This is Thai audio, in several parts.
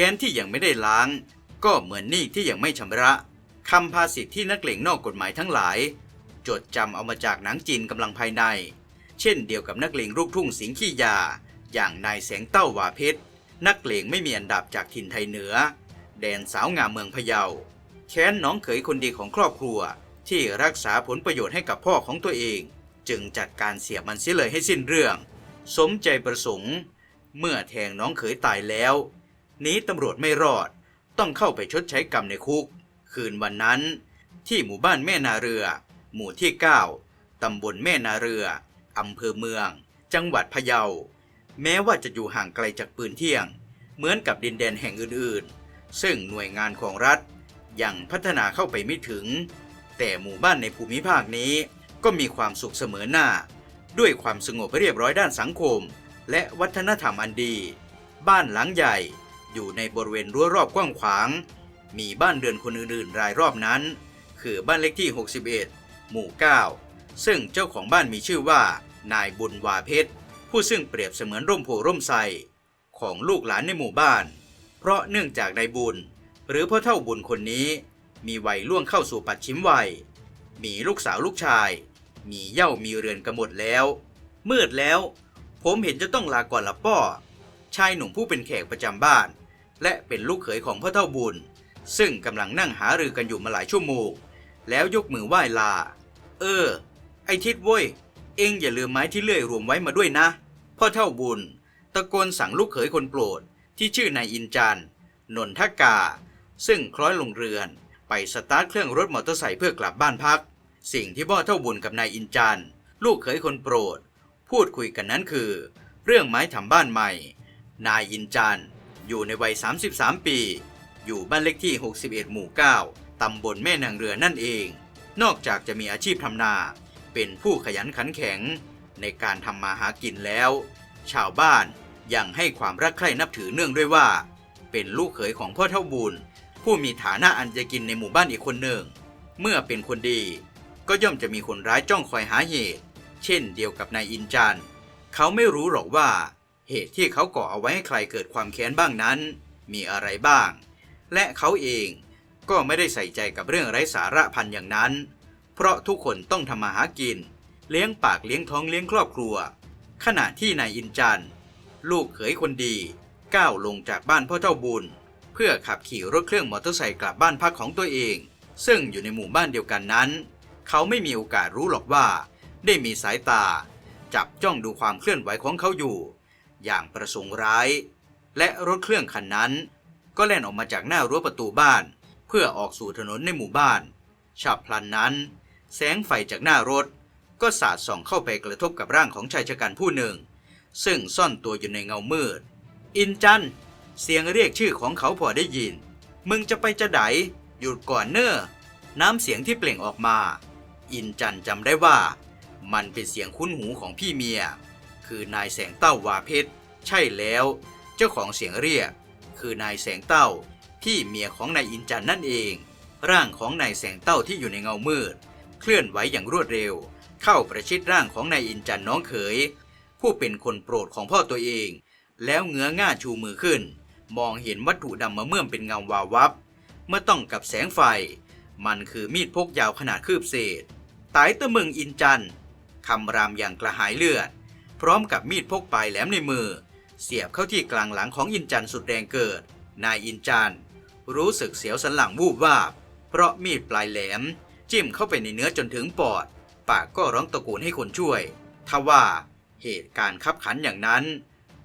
ค้นที่ยังไม่ได้ล้าง ก็เหมือนหนี้ที่ยังไม่ชำระคำภาษิตที่นักเลงนอกกฎหมายทั้งหลาย จดจำเอามาจากหนังจีนกำลังภายใน เช่นเดียวกับนักเลงลูกทุ่งสิงขี้ยา อย่างนายแสงเต้าวาเพชรนักเลงไม่มีอันดับจากถิ่นไทยเหนือ แดนสาวงามเมืองพะเยา แค้นน้องเขยคนดีของครอบครัว ที่รักษาผลประโยชน์ให้กับพ่อของตัวเอง จึงจัดการเสียมันเสียเลยให้สิ้นเรื่อง สมใจประสงค์ เมื่อแทงน้องเขยตายแล้ว หนี้ตำรวจไม่รอด ต้องเข้าไปชดใช้กรรมในคุก คืนวันนั้น ที่หมู่บ้านแม่นาเรือ หมู่ที่ 9 ตำบลแม่นาเรือ อำเภอเมือง จังหวัดพะเยา แม้ว่าจะอยู่ห่างไกลจากปืนเที่ยง เหมือนกับดินแดนแห่งอื่นๆ ซึ่งหน่วยงานของรัฐยังพัฒนาเข้าไปไม่ถึง แต่หมู่บ้านในภูมิภาคนี้ก็มีความสุขเสมอหน้า ด้วยความสงบเรียบร้อยด้านสังคม และวัฒนธรรมอันดี บ้านหลังใหญ่ อยู่ในบริเวณรั้วรอบกว้างขวาง มีบ้านเรือนคนอื่นๆรายรอบนั้น คือบ้านเลขที่ 61 หมู่ 9 ซึ่งเจ้าของบ้านมีชื่อว่า นายบุญวาเพชร ผู้ซึ่งเปรียบเสมือนร่มโพร่มไทรของลูกหลานในหมู่บ้าน เพราะเนื่องจากนายบุญ หรือพ่อเท่าบุญคนนี้ มีวัยล่วงเข้าสู่ปัดชิมวัย มีลูกสาวลูกชาย มีเย่ามีเรือนกันหมดแล้ว มืดแล้ว ผมเห็นจะต้องลาก่อนละป้อชายหนุ่มผู้เป็นแขกประจำบ้าน และเป็นลูกเขยของพ่อเท่าบุญ ซึ่งกำลังนั่งหารือกันอยู่มาหลายชั่วโมงแล้วยกมือไหว้ลา เออ ไอทิดเว้ย เองอย่าลืมไม้ที่เลื่อยรวมไว้มาด้วยนะ พ่อเท่าบุญ ตะโกนสั่งลูกเขยคนโปรด ที่ชื่อนายอินจันนนทกา ซึ่งคล้อยลงเรือน ไปสตาร์ทเครื่องรถมอเตอร์ไซค์เพื่อกลับบ้านพัก สิ่งที่พ่อเท่าบุญกับนายอินจันลูกเขยคนโปรด พูดคุยกันนั้นคือ เรื่องไม้ทำบ้านใหม่ นายอินจันท อยู่ในวัย 33 ปี อยู่บ้านเลขที่ 61 หมู่ 9 ตำบลแม่นางเรือนั่นเอง นอกจากจะมีอาชีพทำนา เป็นผู้ขยันขันแข็ง ในการทำมาหากินแล้ว ชาวบ้านยังให้ความรักใคร่นับถือเนื่องด้วยว่า เป็นลูกเขยของพ่อเท่าบุญ ผู้มีฐานะอันจะกินในหมู่บ้านอีกคนหนึ่ง เมื่อเป็นคนดี ก็ย่อมจะมีคนร้ายจ้องคอยหาเหตุ เช่นเดียวกับนายอินจันเขาไม่รู้หรอกว่า เหตุที่เขาก่อเอาไว้ให้ใครเกิดความแค้นบ้างนั้น มีอะไรบ้าง และเขาเองก็ไม่ได้ใส่ใจกับเรื่องไร้สาระพันอย่างนั้น เพราะทุกคนต้องทำมาหากิน เลี้ยงปากเลี้ยงท้องเลี้ยงครอบครัว ขณะที่นายอินจันลูกเขยคนดีก้าวลงจากบ้านพ่อเจ้าบุญ เพื่อขับขี่รถเครื่องมอเตอร์ไซค์กลับบ้านพักของตัวเอง ซึ่งอยู่ในหมู่บ้านเดียวกันนั้น เขาไม่มีโอกาสรู้หรอกว่า ได้มีสายตา จับจ้องดูความเคลื่อนไหวของเขาอยู่ อย่างประสงค์ร้าย และรถเครื่องคันนั้น ก็แล่นออกมาจากหน้ารั้วประตูบ้าน เพื่อออกสู่ถนนในหมู่บ้านฉับพลันนั้น แสงไฟจากหน้ารถ ก็สาดส่องเข้าไปกระทบกับร่างของชายชะกันผู้หนึ่ง ซึ่งซ่อนตัวอยู่ในเงามืด อินจันเสียงเรียกชื่อของเขาพอได้ยิน มึงจะไปจะไดหยุดก่อนเนอ้อน้ำเสียงที่เปล่งออกมา อินจันจำได้ว่า มันเป็นเสียงคุ้นหูของพี่เมีย คือนายแสงเต้าวาเพชรใช่แล้ว เจ้าของเสียงเรียก คือนายแสงเต้าพี่เมียของนายอินจันนั่นเอง ร่างของนายแสงเต้าที่อยู่ในเงามืด เคลื่อนไหวอย่างรวดเร็ว เข้าประชิดร่างของนายอินจันน้องเขย ผู้เป็นคนโปรดของพ่อตัวเอง แล้วเงื้อง่าชูมือขึ้น มองเห็นวัตถุดำมาเมื่อมเป็นเงาวาววับ เมื่อต้องกับแสงไฟ มันคือมีดพกยาวขนาดคืบเศษ ตายตะมึงอินจันคำรามอย่างกระหายเลือด พร้อมกับมีดพกปลายแหลมในมือ เสียบเข้าที่กลางหลังของอินจันสุดแรงเกิด นายอินจันรู้สึกเสียวสันหลังวูบวาบ เพราะมีดปลายแหลม จิ้มเข้าไปในเนื้อจนถึงปอด ปากก็ร้องตะโกนให้คนช่วย ทว่าเหตุการณ์ขับขันอย่างนั้น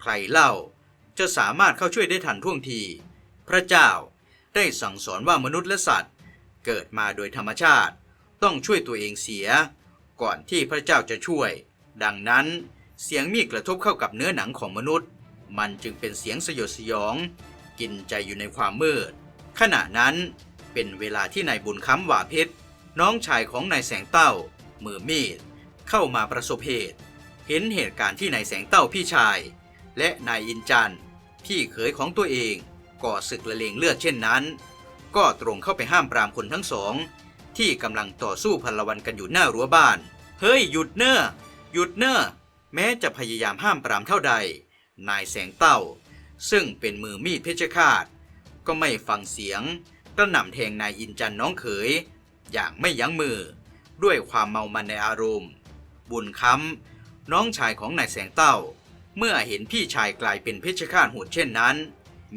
ใครเล่าจะสามารถเข้าช่วยได้ทันท่วงที พระเจ้าได้สั่งสอนว่ามนุษย์และสัตว์ เกิดมาโดยธรรมชาติ ต้องช่วยตัวเองเสีย ก่อนที่พระเจ้าจะช่วย ดังนั้น เสียงมีดกระทบเข้ากับเนื้อหนังของมนุษย์ มันจึงเป็นเสียงสยดสยอง กินใจอยู่ในความมืด ขณะนั้นเป็นเวลาที่นายบุญค้ำหว่าเพชรน้องชายของนายแสงเต้า มือมีด เข้ามาประสบเหตุ เห็นเหตุการณ์ที่นายแสงเต้าพี่ชาย และนายอินจันที่เขยของตัวเองก่อศึกละเลงเลือดเช่นนั้น ก็ตรงเข้าไปห้ามปรามคนทั้งสอง ที่กำลังต่อสู้พลวันกันอยู่หน้ารั้วบ้าน เฮ้ยหยุดเนอ้อหยุดเนอ้อ แม้จะพยายามห้ามปรามเท่าใด นายแสงเต้า ซึ่งเป็นมือมีดเพชฌฆาต ก็ไม่ฟังเสียงกระหน่ำแทงนายอินจันน้องเขย อย่างไม่ยั้งมือ ด้วยความเมามันในอารมณ์ บุญค้ำน้องชายของนายแสงเต้า เมื่อเห็นพี่ชายกลายเป็นเพชฌฆาตโหดเช่นนั้น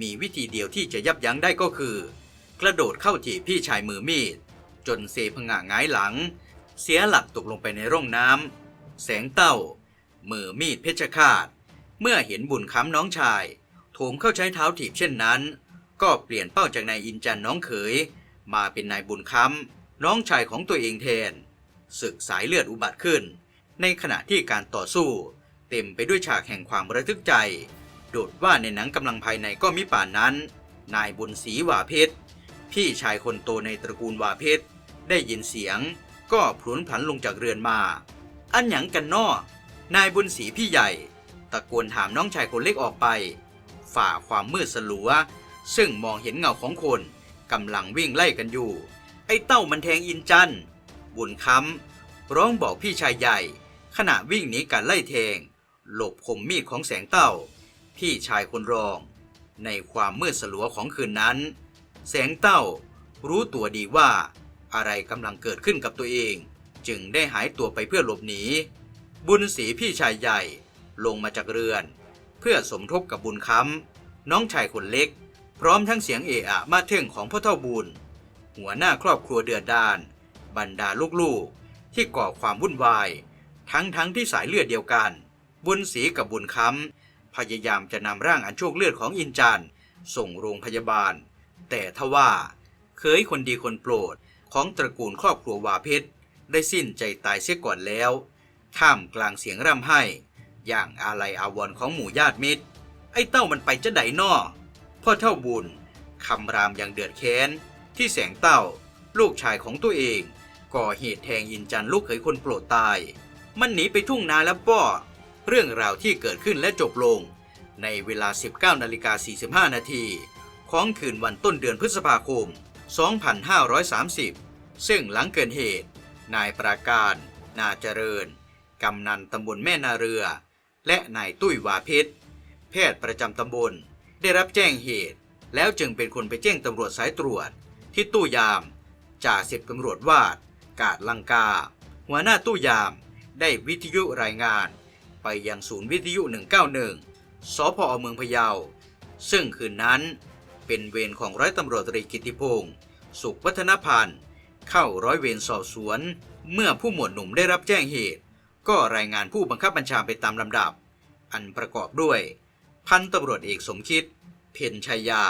มีวิธีเดียวที่จะยับยั้งได้ก็คือ กระโดดเข้าจีบพี่ชายมือมีด จนเซพงะหงายหลัง เสียหลักตกลงไปในร่องน้ำแสงเต้า มือมีดเพชฌฆาต เมื่อเห็นบุญค้ำน้องชายโถมเข้าใช้เท้าถีบเช่นนั้น ก็เปลี่ยนเป้าจากนายอินจันน้องเขย มาเป็นนายบุญค้ำน้องชายของตัวเองแทนศึกสายเลือดอุบัติขึ้น ในขณะที่การต่อสู้ เต็มไปด้วยฉากแห่งความระทึกใจ โดดว่าในหนังกำลังภายในก็มิป่านนั้น นายบุญศรีวาเพชรพี่ชายคนโตในตระกูลวาเพชรได้ยินเสียง ก็พลุนผันลงจากเรือนมา อันหยังกันนอ นายบุญศรีพี่ใหญ่ ตะโกนถามน้องชายคนเล็กออกไป ฝ่าความมืดสลัว ซึ่งมองเห็นเงาของคนกำลังวิ่งไล่กันอยู่ ไอ้เต้ามันแทงอินจันบุญคำร้องบอกพี่ชายใหญ่ ขณะวิ่งหนีการไล่แทง หลบคมมีดของแสงเต้า พี่ชายคนรอง ในความมืดสลัวของคืนนั้น แสงเต้ารู้ตัวดีว่าอะไรกำลังเกิดขึ้นกับตัวเอง จึงได้หายตัวไปเพื่อหลบหนี บุญศรีพี่ชายใหญ่ลงมาจากเรือน เพื่อสมทบกับบุญค้ำน้องชายคนเล็ก พร้อมทั้งเสียงเอะอะมาเท่งของพ่อเท่าบุญ หัวหน้าครอบครัวเดือดดาน บรรดาลูกๆ ที่ก่อความวุ่นวาย ทั้งทั้งที่สายเลือดเดียวกัน บุญศรีกับบุญค้ำพยายามจะนำร่างอันโชคเลือดของอินจันส่งโรงพยาบาล แต่ทว่าเคยคนดีคนโปรดของตระกูลครอบครัววาเพชรได้สิ้นใจตายเสียก่อนแล้ว ท่ามกลางเสียงร่ำไห้ อย่างอาลัยอาวรณ์ของหมู่ญาติมิตร ไอ้เต้ามันไปจะไดนอพ่อเท่าบุญคำรามอย่างเดือดแค้น ที่แสงเต้า ลูกชายของตัวเอง ก่อเหตุแทงอินจันลูกเขยคนโปรดตาย มันหนีไปทุ่งนาแล้วป้อเรื่องราวที่เกิดขึ้นและจบลง ในเวลา 19นาฬิกา45 นาทีของคืนวันต้นเดือนพฤษภาคม 2530 ซึ่งหลังเกิดเหตุ นายปราการ นาเจริญ กำนันตำบลแม่นาเรือ และนายตุ้ยวาเพชรแพทย์ประจำตำบล ได้รับแจ้งเหตุ แล้วจึงเป็นคนไปแจ้งตำรวจสายตรวจ ที่ตู้ยาม จ่าสิบตำรวจวาด กาดลังกา หัวหน้าตู้ยาม ได้วิทยุรายงาน ไปยังศูนย์วิทยุ 191 สพอเมืองพะเยา ซึ่งคืนนั้นเป็นเวรของร้อยตำรวจตรีกิติพงศ์สุขวัฒนพันธ์ เข้าร้อยเวรสอบสวน เมื่อผู้หมวดหนุ่มได้รับแจ้งเหตุ ก็รายงานผู้บังคับบัญชาไปตามลำดับ อันประกอบด้วย พันตำรวจเอกสมคิด เพนชัยยา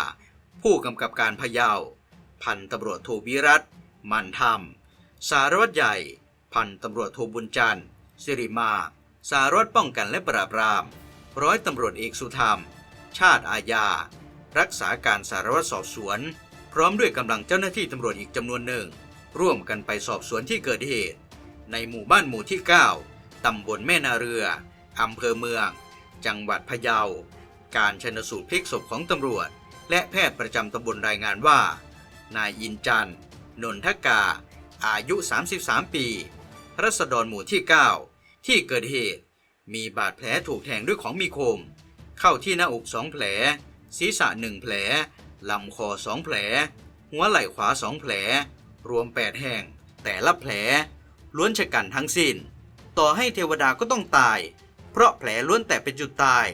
ผู้กำกับการพะเยา พันตำรวจโทวิรัตมันธรรม สารวัตรใหญ่ พันตำรวจโทบุญจันทร์ สิริมา สารวัตรป้องกันและปราบปราม ร้อยตำรวจเอกสุธรรม ชาติอาญา รักษาการสารวัตรสอบสวน พร้อมด้วยกำลังเจ้าหน้าที่ตำรวจอีกจำนวนหนึ่ง ร่วมกันไปสอบสวนที่เกิดเหตุ ในหมู่บ้านหมู่ที่ 9 ตำบลแม่นาเรือ อำเภอเมือง จังหวัดพะเยา การชนสูตรพลิกศพของตำรวจ และแพทย์ประจำตำบลรายงานว่า นายอินจันนนทกา อายุ 33 ปี รัศดรหมู่ที่ 9 ที่เกิดเหตุ มีบาดแผลถูกแทงด้วยของมีคม เข้าที่หน้าอกสองแผล ศีรษะหนึ่งแผล ลำคอสองแผล หัวไหล่ขวาสองแผล รวม 8 แห่ง แต่ละแผลล้วนชะกันทั้งสิ้น ต่อให้เทวดาก็ต้องตาย เพราะแผลล้วนแต่เป็นจุดตาย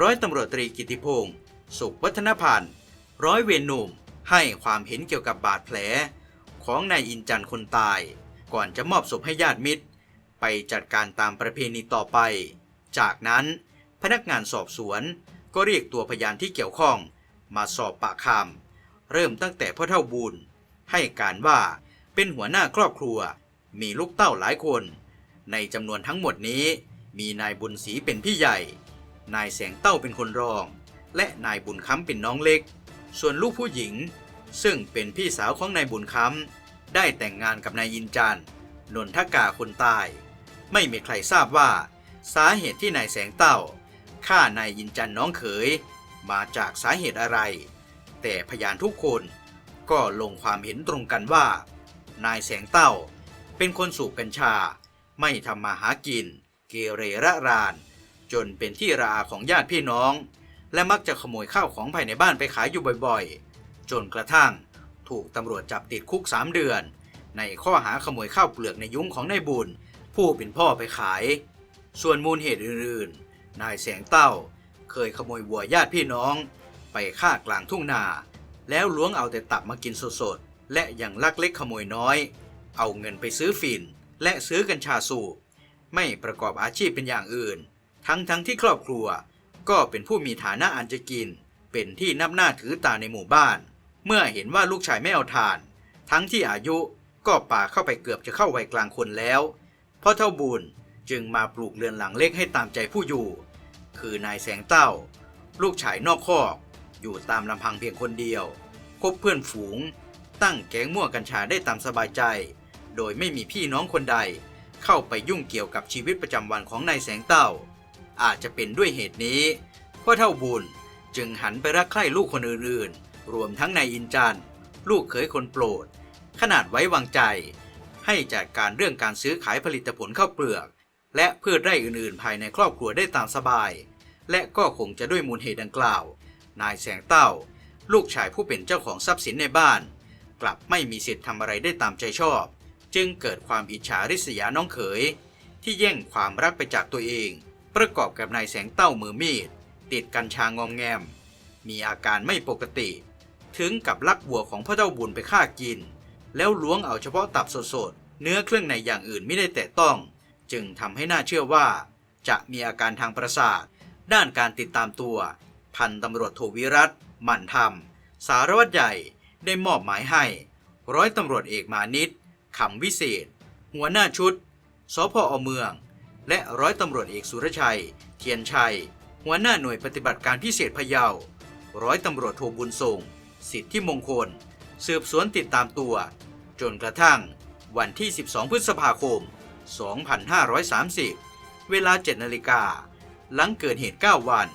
ร้อยตำรวจตรีกิติพงศ์สุขวัฒนพันธ์ร้อยเวรหนุ่มให้ความเห็นเกี่ยวกับบาดแผล ของนายอินจันคนตาย ก่อนจะมอบศพให้ญาติมิตร ไปจัดการตามประเพณีต่อไป จากนั้นพนักงานสอบสวนก็เรียกตัวพยานที่เกี่ยวข้อง มาสอบปากคำเริ่มตั้งแต่พ่อเท่าบุญ ให้การว่าเป็นหัวหน้าครอบครัว มีลูกเต้าหลายคน ในจำนวนทั้งหมดนี้ มีนายบุญศรีเป็นพี่ใหญ่ นายแสงเต้าเป็นคนรอง และนายบุญค้ำเป็นน้องเล็ก ส่วนลูกผู้หญิง ซึ่งเป็นพี่สาวของนายบุญค้ำได้แต่งงานกับนายอินจันนนทกาคนตาย ไม่มีใครทราบว่า สาเหตุที่นายแสงเต้าฆ่านายอินจันน้องเขย มาจากสาเหตุอะไร แต่พยานทุกคนก็ลงความเห็นตรงกันว่า นายแสงเต้าเป็นคนสูบกัญชา ไม่ทำมาหากิน เกเรระราน จนเป็นที่ราของญาติพี่น้อง และมักจะขโมยข้าวของภายในบ้านไปขายอยู่บ่อยๆ จนกระทั่งถูกตำรวจจับติดคุก 3 เดือน ในข้อหาขโมยข้าวเปลือกในยุ้งของนายบุญ ผู้เป็นพ่อไปขาย ส่วนมูลเหตุอื่นๆ นายแสงเต้า เคยขโมยวัวญาติพี่น้อง ไปฆ่ากลางทุ่งนา แล้วล้วงเอาแต่ตับมากินสดๆและยังลักเล็กขโมยน้อย เอาเงินไปซื้อฝิ่น และซื้อกัญชาสูบไม่ประกอบอาชีพเป็นอย่างอื่น ทั้งทั้งที่ครอบครัวก็เป็นผู้มีฐานะอันจะกิน เป็นที่นับหน้าถือตาในหมู่บ้าน เมื่อเห็นว่าลูกชายไม่เอาทาน ทั้งที่อายุก็ป่าเข้าไปเกือบจะเข้าวัยกลางคนแล้วพ่อเท่าบุญจึงมาปลูกเรือนหลังเล็กให้ตามใจผู้อยู่ คือนายแสงเต้า ลูกชายนอกคอกอยู่ตามลำพังเพียงคนเดียว คบเพื่อนฝูง ตั้งแก๊งมั่วกัญชาได้ตามสบายใจ โดยไม่มีพี่น้องคนใด เข้าไปยุ่งเกี่ยวกับชีวิตประจำวันของนายแสงเต้า อาจจะเป็นด้วยเหตุนี้พ่อเท่าบุญจึงหันไปรักใคร่ลูกคนอื่นๆ รวมทั้งนายอินจันลูกเขยคนโปรด ขนาดไว้วางใจ ให้จัดการเรื่องการซื้อขายผลิตผลข้าวเปลือก และพืชไร่อื่นๆ ภายในครอบครัวได้ตามสบาย และก็คงจะด้วยมูลเหตุดังกล่าว นายแสงเต้า ลูกชายผู้เป็นเจ้าของทรัพย์สินในบ้าน กลับไม่มีสิทธิ์ทำอะไรได้ตามใจชอบ จึงเกิดความอิจฉาริษยาน้องเขย ที่แย่งความรักไปจากตัวเอง ประกอบกับนายแสงเต้ามือมีด ติดกัญชางอมแงม มีอาการไม่ปกติ ถึงกับลักวัวของพ่อเจ้าบุญไปฆ่ากิน แล้วล้วงเอาเฉพาะตับสดๆเนื้อเครื่องในอย่างอื่นไม่ได้แตะต้อง จึงทำให้น่าเชื่อว่า จะมีอาการทางประสาท ด้านการติดตามตัว พันตำรวจโทวิรัตหมั่นธรรม สารวัตรใหญ่ได้มอบหมายให้ ร้อยตำรวจเอกมานิต ขำวิเศษ หัวหน้าชุด สพอเมือง และร้อยตำรวจเอกสุรชัย เทียนชัย หัวหน้าหน่วยปฏิบัติการพิเศษพะเยา ร้อยตำรวจโทบุญส่ง สิทธิมงคล สืบสวนติดตามตัว จนกระทั่งวันที่ 12 พฤษภาคม 2530 เวลา 7 นาฬิกา หลังเกิดเหตุ 9 วัน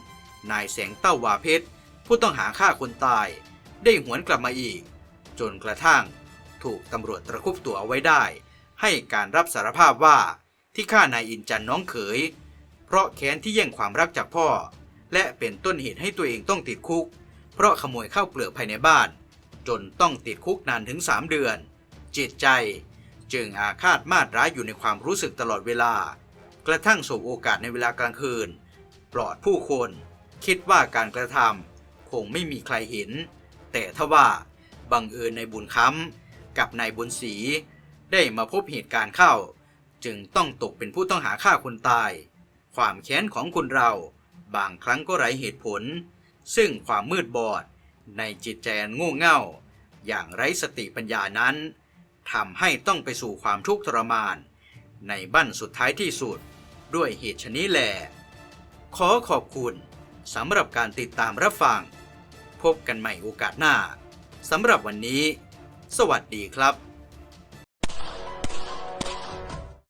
นายแสงเต้าวาเพชร ผู้ต้องหาฆ่าคนตาย ได้หวนกลับมาอีก จนกระทั่ง ถูกตำรวจตระคุบตัวเอาไว้ได้ ให้การรับสารภาพว่าที่ฆ่านายอินจันน้องเขย เพราะแค้นที่แย่งความรักจากพ่อ และเป็นต้นเหตุให้ตัวเองต้องติดคุก เพราะขโมยข้าวเปลือกภายในบ้าน จนต้องติดคุกนานถึง 3 เดือน จิตใจ จึงอาฆาตมาดร้ายอยู่ในความรู้สึกตลอดเวลา กระทั่งสบโอกาสในเวลากลางคืน ปลอดผู้คน คิดว่าการกระทำคงไม่มีใครเห็น แต่ทว่าบังเอิญในบุญค้ำ กับนายบุญศรีได้มาพบเหตุการณ์เข้า จึงต้องตกเป็นผู้ต้องหาฆ่าคนตาย ความแค้นของคนเราบางครั้งก็ไร้เหตุผล ซึ่งความมืดบอดในจิตใจโง่เง่า อย่างไร้สติปัญญานั้นทำให้ต้องไปสู่ความทุกข์ทรมาน ในบั้นสุดท้ายที่สุดด้วยเหตุชนี้แหละขอขอบคุณสำหรับการติดตามรับฟัง พบกันใหม่โอกาสหน้าสำหรับวันนี้ สวัสดีครับ